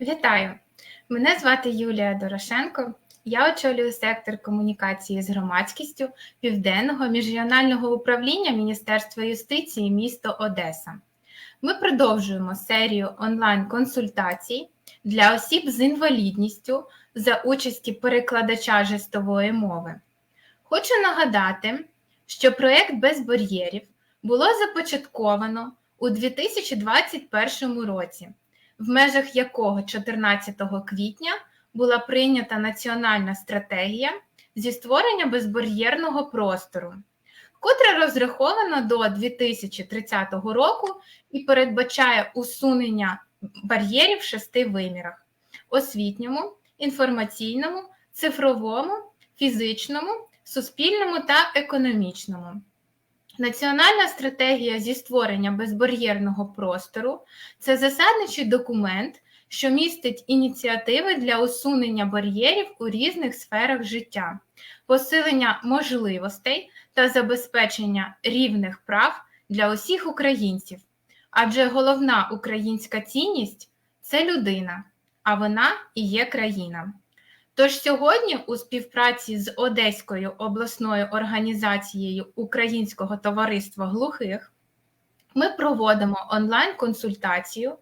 Вітаю! Мене звати Юлія Дорошенко. Я очолюю сектор комунікації з громадськістю Південного міжрегіонального управління Міністерства юстиції місто Одеса. Ми продовжуємо серію онлайн-консультацій для осіб з інвалідністю за участі перекладача жестової мови. Хочу нагадати, що проєкт без бар'єрів було започатковано у 2021 році в межах якого 14 квітня була прийнята національна стратегія зі створення безбар'єрного простору, котра розрахована до 2030 року і передбачає усунення бар'єрів в шести вимірах: освітньому, інформаційному, цифровому, фізичному, суспільному та економічному. Національна стратегія зі створення безбар'єрного простору це засадничий документ, що містить ініціативи для усунення бар'єрів у різних сферах життя, посилення можливостей та забезпечення рівних прав для усіх українців. Адже головна українська цінність це людина, а вона і є країна. Тож сьогодні, у співпраці з Одеською обласною організацією Українського товариства глухих, ми проводимо онлайн-консультацію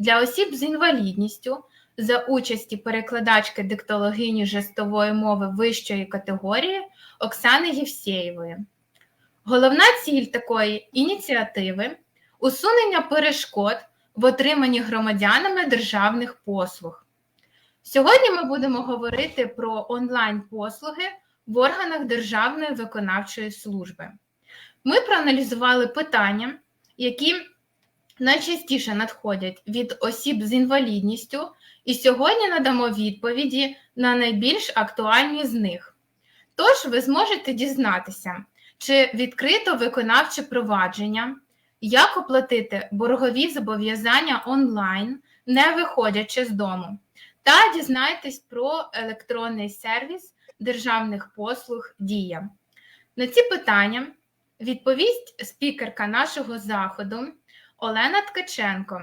для осіб з інвалідністю за участі перекладачки диктологині жестової мови вищої категорії Оксани Євсєєвої. Головна ціль такої ініціативи усунення перешкод в отриманні громадянами державних послуг. Сьогодні ми будемо говорити про онлайн-послуги в органах Державної виконавчої служби. Ми проаналізували питання, які найчастіше надходять від осіб з інвалідністю, і сьогодні надамо відповіді на найбільш актуальні з них. Тож, ви зможете дізнатися, чи відкрито виконавче провадження, як оплатити боргові зобов'язання онлайн, не виходячи з дому та дізнайтесь про електронний сервіс державних послуг Дія. На ці питання відповість спікерка нашого заходу Олена Ткаченко,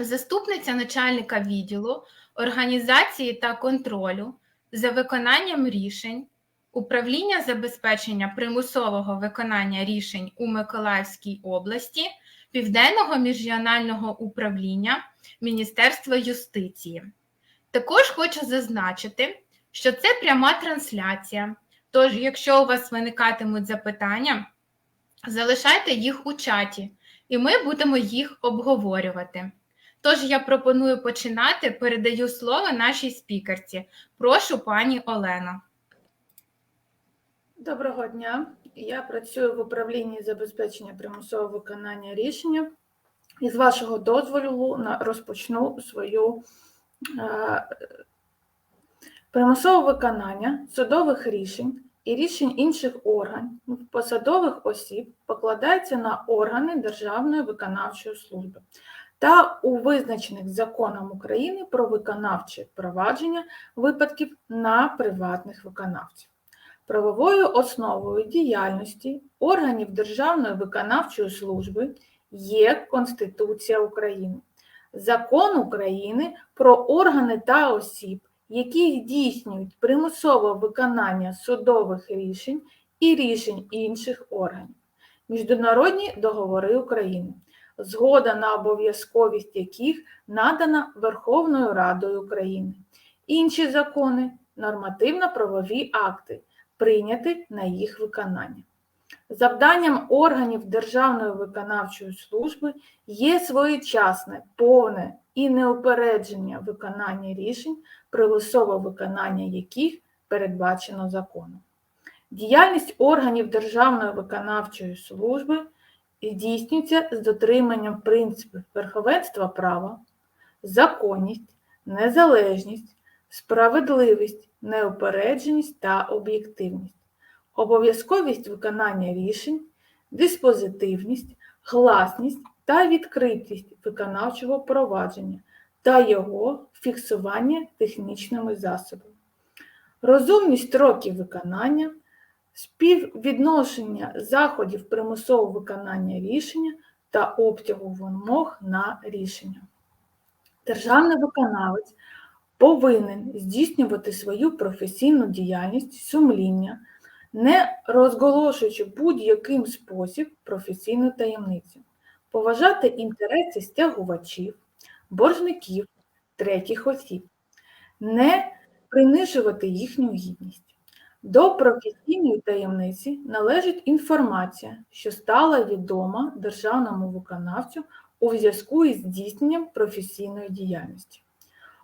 заступниця начальника відділу організації та контролю за виконанням рішень. Управління забезпечення примусового виконання рішень у Миколаївській області Південного міжрегіонального управління Міністерства юстиції. Також хочу зазначити, що це пряма трансляція. Тож, якщо у вас виникатимуть запитання, залишайте їх у чаті, і ми будемо їх обговорювати. Тож я пропоную починати, передаю слово нашій спікерці. Прошу пані Олено. Доброго дня. Я працюю в управлінні забезпечення примусового виконання рішення. І з вашого дозволу розпочну свою примусове виконання судових рішень і рішень інших органів посадових осіб покладається на органи Державної виконавчої служби та у визначених законом України про виконавче провадження випадків на приватних виконавців. Правовою основою діяльності органів Державної виконавчої служби є Конституція України. Закон України про органи та осіб, які здійснюють примусове виконання судових рішень і рішень інших органів, міжнародні договори України, згода на обов'язковість яких надана Верховною Радою України, інші закони, нормативно-правові акти, прийняті на їх виконання. Завданням органів Державної виконавчої служби є своєчасне, повне і неупередження виконання рішень, примусове виконання яких передбачено законом. Діяльність органів Державної виконавчої служби здійснюється з дотриманням принципів верховенства права, законність, незалежність, справедливість, неупередженість та об'єктивність обов'язковість виконання рішень, диспозитивність, гласність та відкритість виконавчого провадження та його фіксування технічними засобами, розумність строків виконання, співвідношення заходів примусового виконання рішення та обтягу вимог на рішення. Державний виконавець повинен здійснювати свою професійну діяльність сумління, не розголошуючи будь-яким спосіб професійну таємницю, поважати інтереси стягувачів, боржників, третіх осіб, не принижувати їхню гідність. До професійної таємниці належить інформація, що стала відома державному виконавцю у зв'язку із здійсненням професійної діяльності.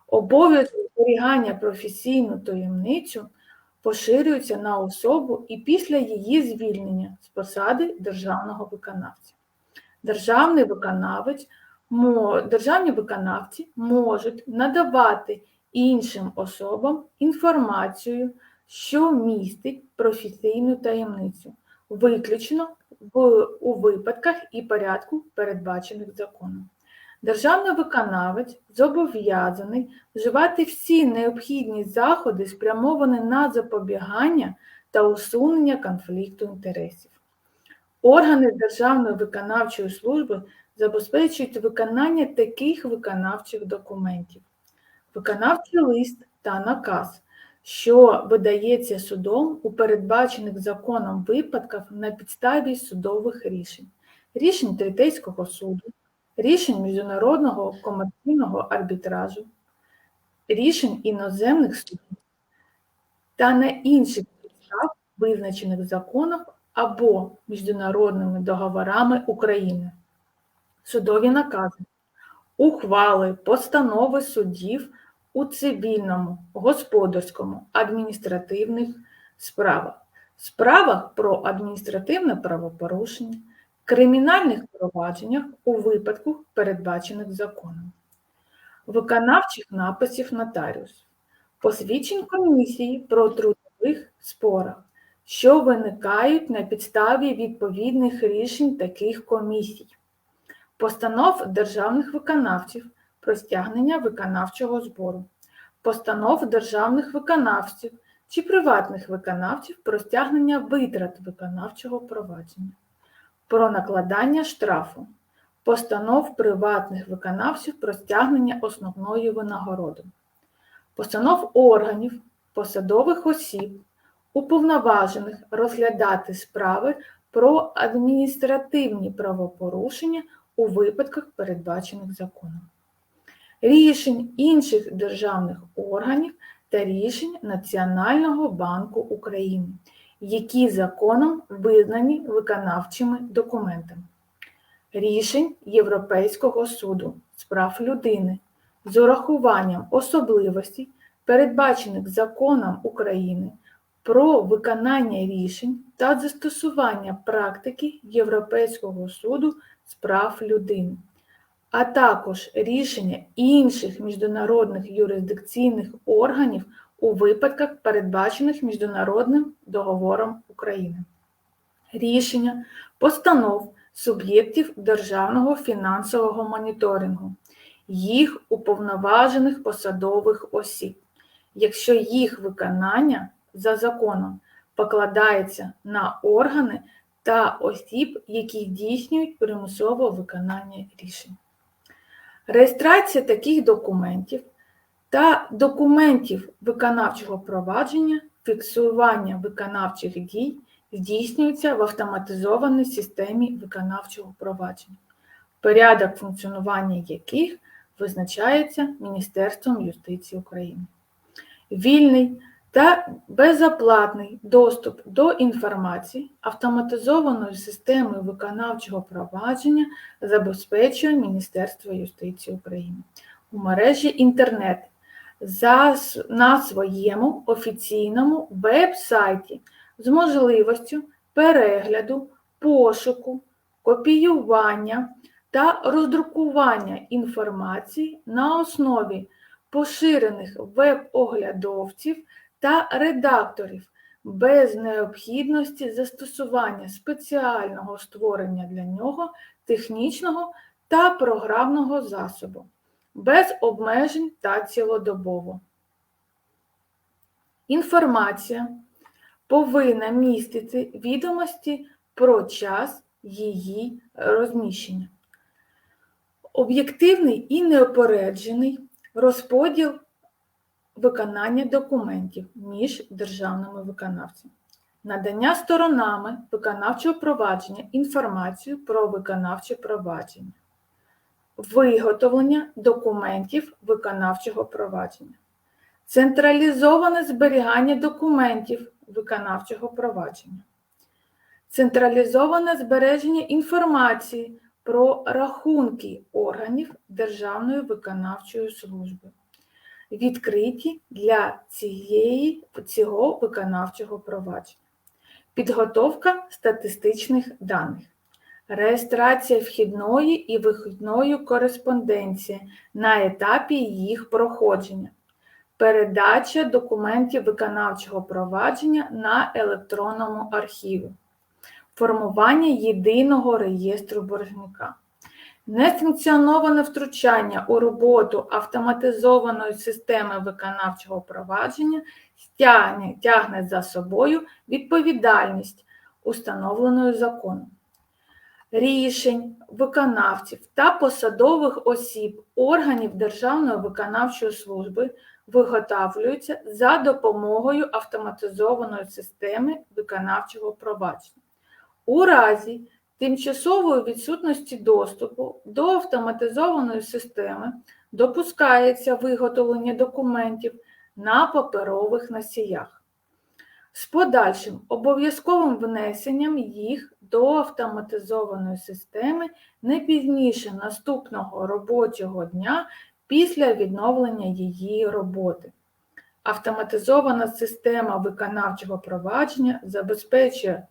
Обов'язок зберігання професійну таємницю поширюється на особу і після її звільнення з посади державного виконавця. Державний виконавець, державні виконавці можуть надавати іншим особам інформацію, що містить професійну таємницю, виключно в, у випадках і порядку, передбачених законом. Державний виконавець зобов'язаний вживати всі необхідні заходи, спрямовані на запобігання та усунення конфлікту інтересів. Органи Державної виконавчої служби забезпечують виконання таких виконавчих документів: виконавчий лист та наказ, що видається судом у передбачених законом випадках на підставі судових рішень, рішень Третейського суду, рішень Міжнародного комерційного арбітражу, рішень іноземних судів та на інших підстав, визначених законом або міжнародними договорами України, судові накази, ухвали, постанови судів у цивільному, господарському, адміністративних справах, справах про адміністративне правопорушення, кримінальних провадженнях у випадку, передбачених законом, виконавчих написів нотаріусів, посвідчень комісії про трудових спорах, що виникають на підставі відповідних рішень таких комісій, постанов державних виконавців про стягнення виконавчого збору, постанов державних виконавців чи приватних виконавців про стягнення витрат виконавчого провадження, про накладання штрафу, постанов приватних виконавців про стягнення основної винагороди, постанов органів, посадових осіб, уповноважених розглядати справи про адміністративні правопорушення у випадках, передбачених законом, рішень інших державних органів та рішень Національного банку України, які законом визнані виконавчими документами, рішень Європейського суду з прав людини з урахуванням особливостей, передбачених законом України про виконання рішень та застосування практики Європейського суду з прав людини, а також рішення інших міжнародних юрисдикційних органів у випадках, передбачених Міжнародним договором України. Рішення постанов суб'єктів державного фінансового моніторингу, їх уповноважених посадових осіб, якщо їх виконання за законом покладається на органи та осіб, які здійснюють примусове виконання рішень. Реєстрація таких документів та документів виконавчого провадження, фіксування виконавчих дій здійснюється в автоматизованій системі виконавчого провадження, порядок функціонування яких визначається Міністерством юстиції України. Вільний та безоплатний доступ до інформації автоматизованої системи виконавчого провадження забезпечує Міністерство юстиції України. У мережі інтернет на своєму офіційному веб-сайті з можливістю перегляду, пошуку, копіювання та роздрукування інформації на основі поширених веб-оглядовців та редакторів без необхідності застосування спеціального створення для нього технічного та програмного засобу, без обмежень та цілодобово. Інформація повинна містити відомості про час її розміщення. Об'єктивний і неопереджений розподіл виконання документів між державними виконавцями, надання сторонами виконавчого провадження інформації про виконавче провадження, виготовлення документів виконавчого провадження, централізоване зберігання документів виконавчого провадження, централізоване збереження інформації про рахунки органів Державної виконавчої служби, відкриті для цієї, цього виконавчого провадження, підготовка статистичних даних, реєстрація вхідної і вихідної кореспонденції на етапі їх проходження, передача документів виконавчого провадження на електронному архіві. Формування єдиного реєстру боржника, несанкціоноване втручання у роботу автоматизованої системи виконавчого провадження стягне, тягне за собою відповідальність, установленою законом. Рішень виконавців та посадових осіб органів Державної виконавчої служби виготовлюються за допомогою автоматизованої системи виконавчого провадження. У разі тимчасової відсутності доступу до автоматизованої системи допускається виготовлення документів на паперових носіях з подальшим обов'язковим внесенням їх до автоматизованої системи не пізніше наступного робочого дня після відновлення її роботи. Автоматизована система виконавчого провадження забезпечує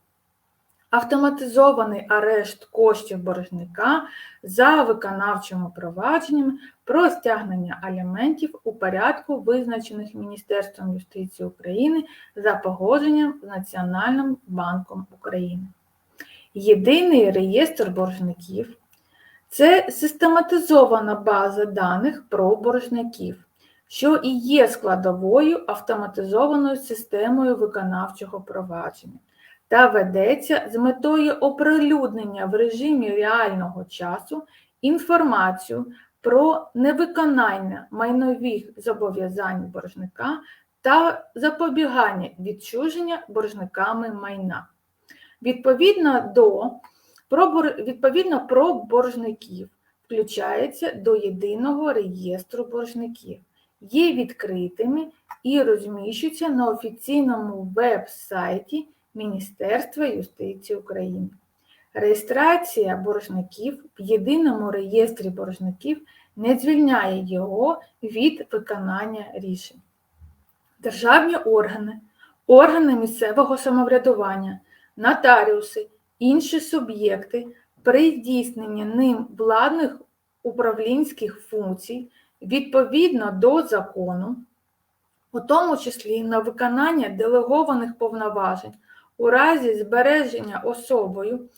автоматизований арешт коштів боржника за виконавчими провадженнями про стягнення аліментів у порядку, визначених Міністерством юстиції України за погодженням з Національним банком України. Єдиний реєстр боржників це систематизована база даних про боржників, що і є складовою автоматизованою системою виконавчого провадження та ведеться з метою оприлюднення в режимі реального часу інформацію про невиконання майнових зобов'язань боржника та запобігання відчуження боржниками майна. Відповідно до про, відповідно про боржників включається до єдиного реєстру боржників, є відкритими і розміщуються на офіційному веб-сайті Міністерства юстиції України. Реєстрація боржників в єдиному реєстрі боржників не звільняє його від виконання рішень. Державні органи, органи місцевого самоврядування, нотаріуси, інші суб'єкти при здійсненні ним владних управлінських функцій відповідно до закону, у тому числі на виконання делегованих повноважень у разі збереження особою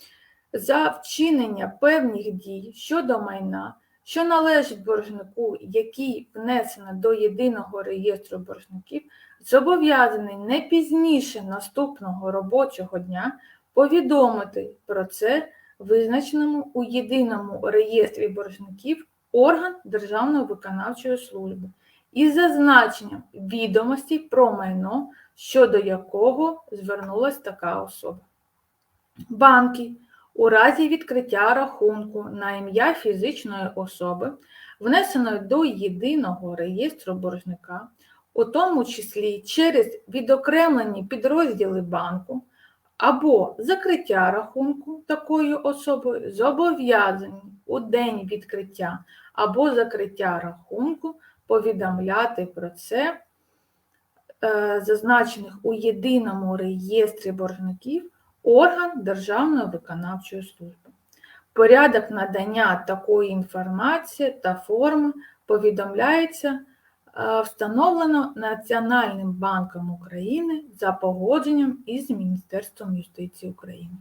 за вчинення певних дій щодо майна, що належить боржнику, який внесено до єдиного реєстру боржників, зобов'язаний не пізніше наступного робочого дня повідомити про це визначеному у єдиному реєстрі боржників орган Державної виконавчої служби із зазначенням відомостей про майно, щодо якого звернулася така особа. Банки у разі відкриття рахунку на ім'я фізичної особи, внесеної до єдиного реєстру боржника, у тому числі через відокремлені підрозділи банку або закриття рахунку такою особою, зобов'язані у день відкриття або закриття рахунку повідомляти про це зазначених у єдиному реєстрі боржників орган Державної виконавчої служби. Порядок надання такої інформації та форми повідомляється е, встановлено Національним банком України за погодженням із Міністерством юстиції України.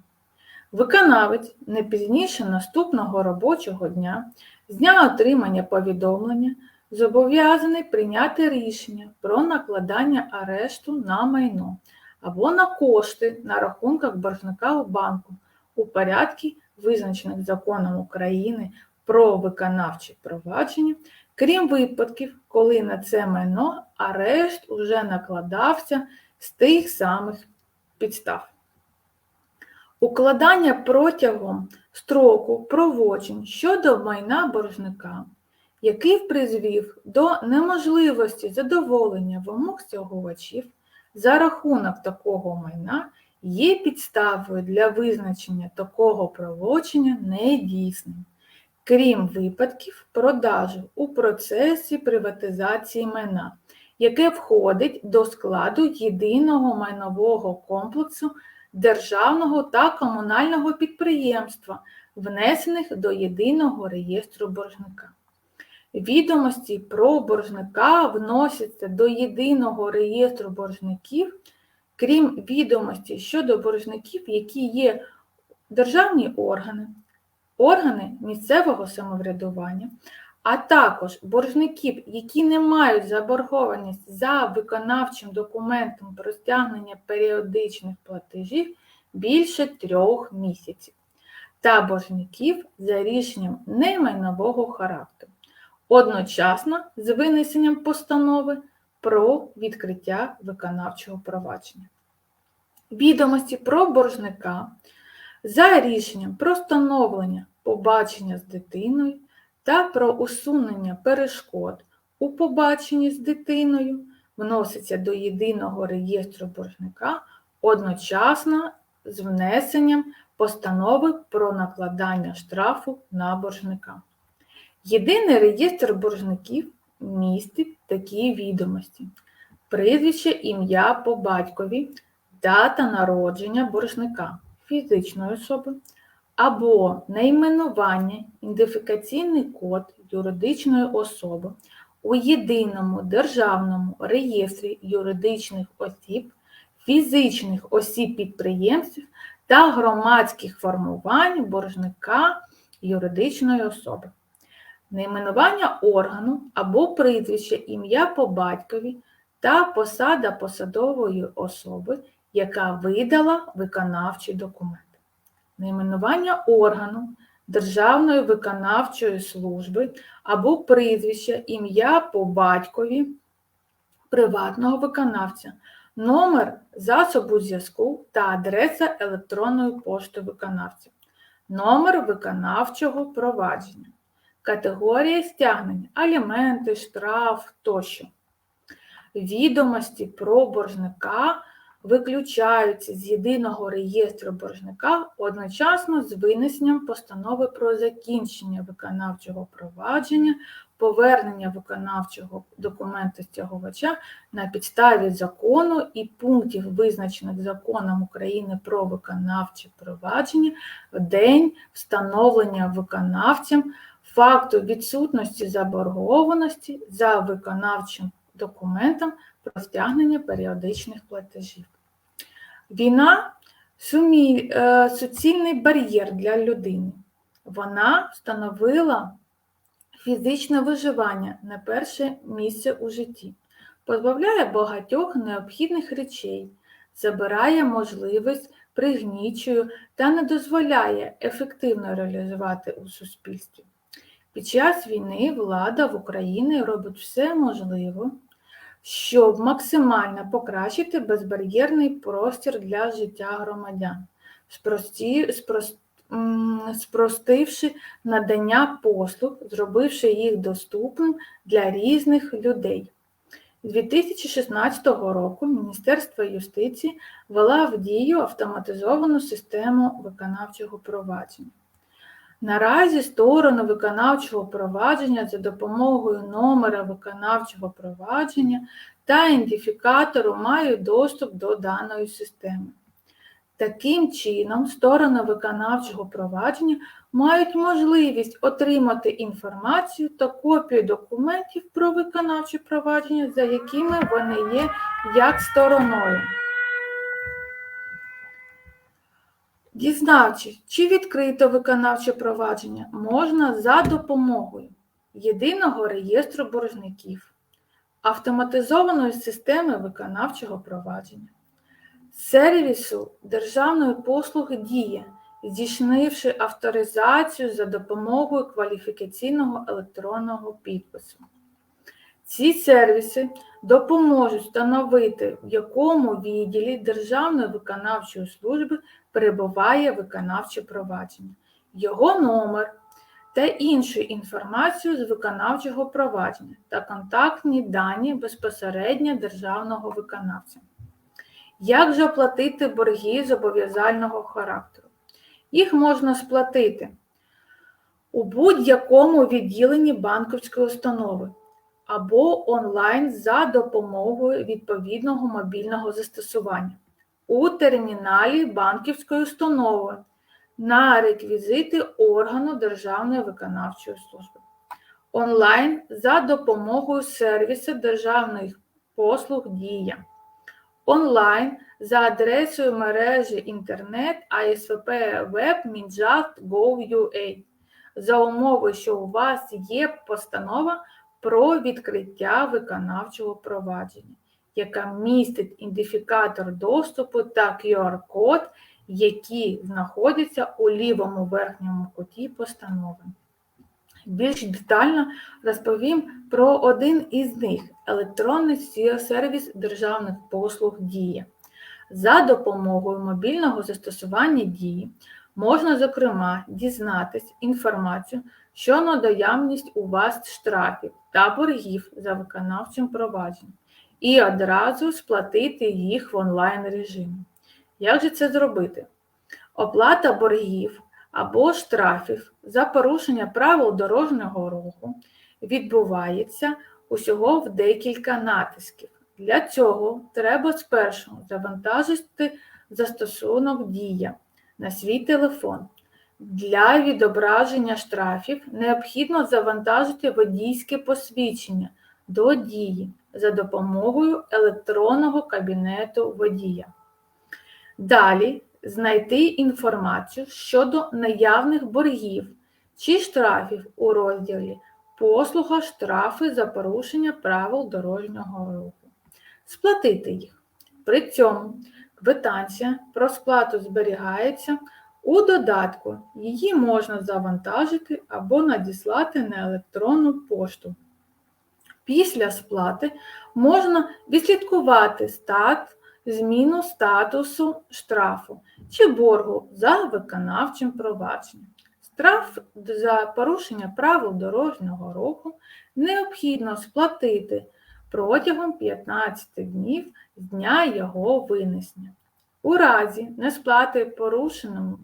Виконавець не пізніше наступного робочого дня з дня отримання повідомлення зобов'язаний прийняти рішення про накладання арешту на майно або на кошти на рахунках боржника у банку у порядку, визначених законом України про виконавче провадження, крім випадків, коли на це майно арешт уже накладався з тих самих підстав. Укладання протягом строку проводжень щодо майна боржника, який призвів до неможливості задоволення вимог стягувачів за рахунок такого майна, є підставою для визначення такого проводження недійсним, крім випадків продажу у процесі приватизації майна, яке входить до складу єдиного майнового комплексу державного та комунального підприємства, внесених до єдиного реєстру боржника. Відомості про боржника вносяться до єдиного реєстру боржників, крім відомостей щодо боржників, які є державні органи, органи місцевого самоврядування, а також боржників, які не мають заборгованість за виконавчим документом про стягнення періодичних платежів більше трьох місяців, та боржників за рішенням немайнового характеру, одночасно з винесенням постанови про відкриття виконавчого провадження. Відомості про боржника за рішенням про встановлення побачення з дитиною та про усунення перешкод у побаченні з дитиною вноситься до єдиного реєстру боржника одночасно з внесенням постанови про накладання штрафу на боржника. Єдиний реєстр боржників містить такі відомості: прізвище, ім'я по батькові, дата народження боржника фізичної особи або найменування, ідентифікаційний код юридичної особи у єдиному державному реєстрі юридичних осіб, фізичних осіб-підприємств та громадських формувань боржника юридичної особи. Найменування органу або прізвище ім'я по батькові та посада посадової особи, яка видала виконавчий документ. Найменування органу Державної виконавчої служби або прізвище, ім'я по батькові приватного виконавця, номер засобу зв'язку та адреса електронної пошти виконавця, номер виконавчого провадження, категорія стягнення, аліменти, штраф тощо. Відомості про боржника виключаються з єдиного реєстру боржника одночасно з винесенням постанови про закінчення виконавчого провадження, повернення виконавчого документу стягувача на підставі закону і пунктів, визначених законом України про виконавче провадження в день встановлення виконавцям факту відсутності заборгованості за виконавчим документом про стягнення періодичних платежів. Війна сумі, е, суцільний бар'єр для людини. Вона встановила фізичне виживання на перше місце у житті, позбавляє багатьох необхідних речей, забирає можливість пригнічую та не дозволяє ефективно реалізувати у суспільстві. Під час війни влада в Україні робить все можливе, щоб максимально покращити безбар'єрний простір для життя громадян, спрості, спрос- м, спростивши надання послуг, зробивши їх доступним для різних людей. З 2016 року Міністерство юстиції ввела в дію автоматизовану систему виконавчого провадження. Наразі сторони виконавчого провадження за допомогою номера виконавчого провадження та ідентифікатору мають доступ до даної системи. Таким чином, сторони виконавчого провадження мають можливість отримати інформацію та копію документів про виконавче провадження, за якими вони є як стороною. Дізнавчись, чи відкрито виконавче провадження можна за допомогою єдиного реєстру боржників, автоматизованої системи виконавчого провадження, сервісу державної послуги Дія, здійснивши авторизацію за допомогою кваліфікаційного електронного підпису. Ці сервіси допоможуть встановити, в якому відділі Державної виконавчої служби перебуває виконавче провадження, його номер та іншу інформацію з виконавчого провадження та контактні дані безпосередньо державного виконавця. Як же оплатити борги зобов'язального характеру? Їх можна сплатити у будь-якому відділенні банківської установи або онлайн за допомогою відповідного мобільного застосування у терміналі банківської установи на реквізити органу Державної виконавчої служби. Онлайн за допомогою сервісу державних послуг Дія. Онлайн за адресою мережі інтернет ASVP Web Minjust.gov.ua за умови, що у вас є постанова про відкриття виконавчого провадження, яка містить ідентифікатор доступу та QR-код, які знаходяться у лівому верхньому куті постанови. Більш детально розповім про один із них електронний сервіс державних послуг Дія. За допомогою мобільного застосування дії можна, зокрема, дізнатись інформацію щодо наявність у вас штрафів та боргів за виконавчим провадженням і одразу сплатити їх в онлайн режимі. Як же це зробити? Оплата боргів або штрафів за порушення правил дорожнього руху відбувається усього в декілька натисків. Для цього треба спершу завантажити застосунок Дія на свій телефон. Для відображення штрафів необхідно завантажити водійське посвідчення до дії за допомогою електронного кабінету водія. Далі знайти інформацію щодо наявних боргів чи штрафів у розділі Послуга штрафи за порушення правил дорожнього руху. Сплатити їх. При цьому квитанція про сплату зберігається у додатку. Її можна завантажити або надіслати на електронну пошту. Після сплати можна відслідкувати стат, зміну статусу штрафу чи боргу за виконавчим провадженням. Штраф за порушення правил дорожнього руху необхідно сплатити протягом 15 днів з дня його винесення. У разі несплати порушеному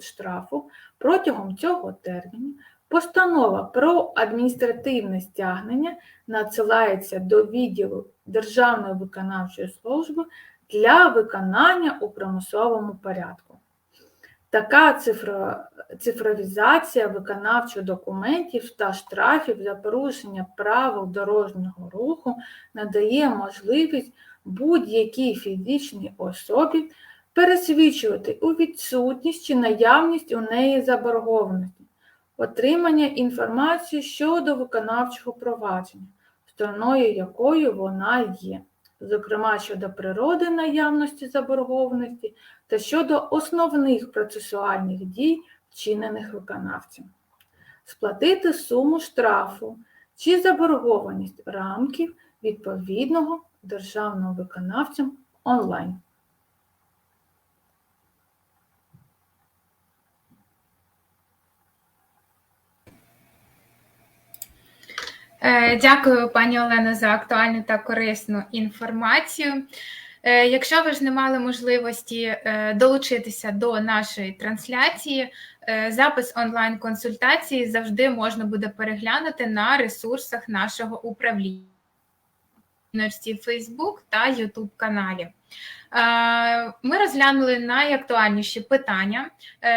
штрафу протягом цього терміну постанова про адміністративне стягнення надсилається до відділу Державної виконавчої служби для виконання у примусовому порядку. Така цифро- цифровізація виконавчих документів та штрафів за порушення правил дорожнього руху надає можливість будь-якій фізичній особі пересвідчувати у відсутність чи наявність у неї заборгованості, отримання інформації щодо виконавчого провадження, стороною якою вона є, зокрема щодо природи наявності заборгованості та щодо основних процесуальних дій, вчинених виконавцем. Сплатити суму штрафу чи заборгованість рамків відповідного державного виконавця онлайн. Е, Дякую, пані Олено, за актуальну та корисну інформацію. Е, Якщо ви ж не мали можливості е, долучитися до нашої трансляції, е, запис онлайн-консультації завжди можна буде переглянути на ресурсах нашого управління Facebook та YouTube каналі. Е, Ми розглянули найактуальніші питання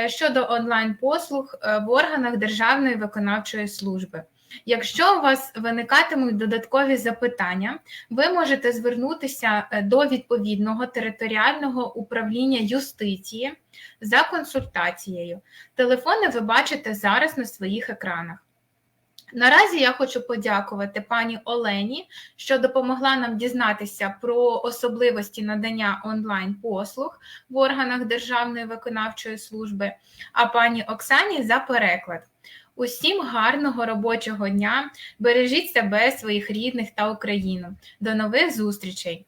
щодо онлайн-послуг в органах Державної виконавчої служби. Якщо у вас виникатимуть додаткові запитання, ви можете звернутися е, до відповідного територіального управління юстиції за консультацією. Телефони ви бачите зараз на своїх екранах. Наразі я хочу подякувати пані Олені, що допомогла нам дізнатися про особливості надання онлайн-послуг в органах Державної виконавчої служби, а пані Оксані за переклад. Усім гарного робочого дня! Бережіть себе, своїх рідних та Україну. До нових зустрічей!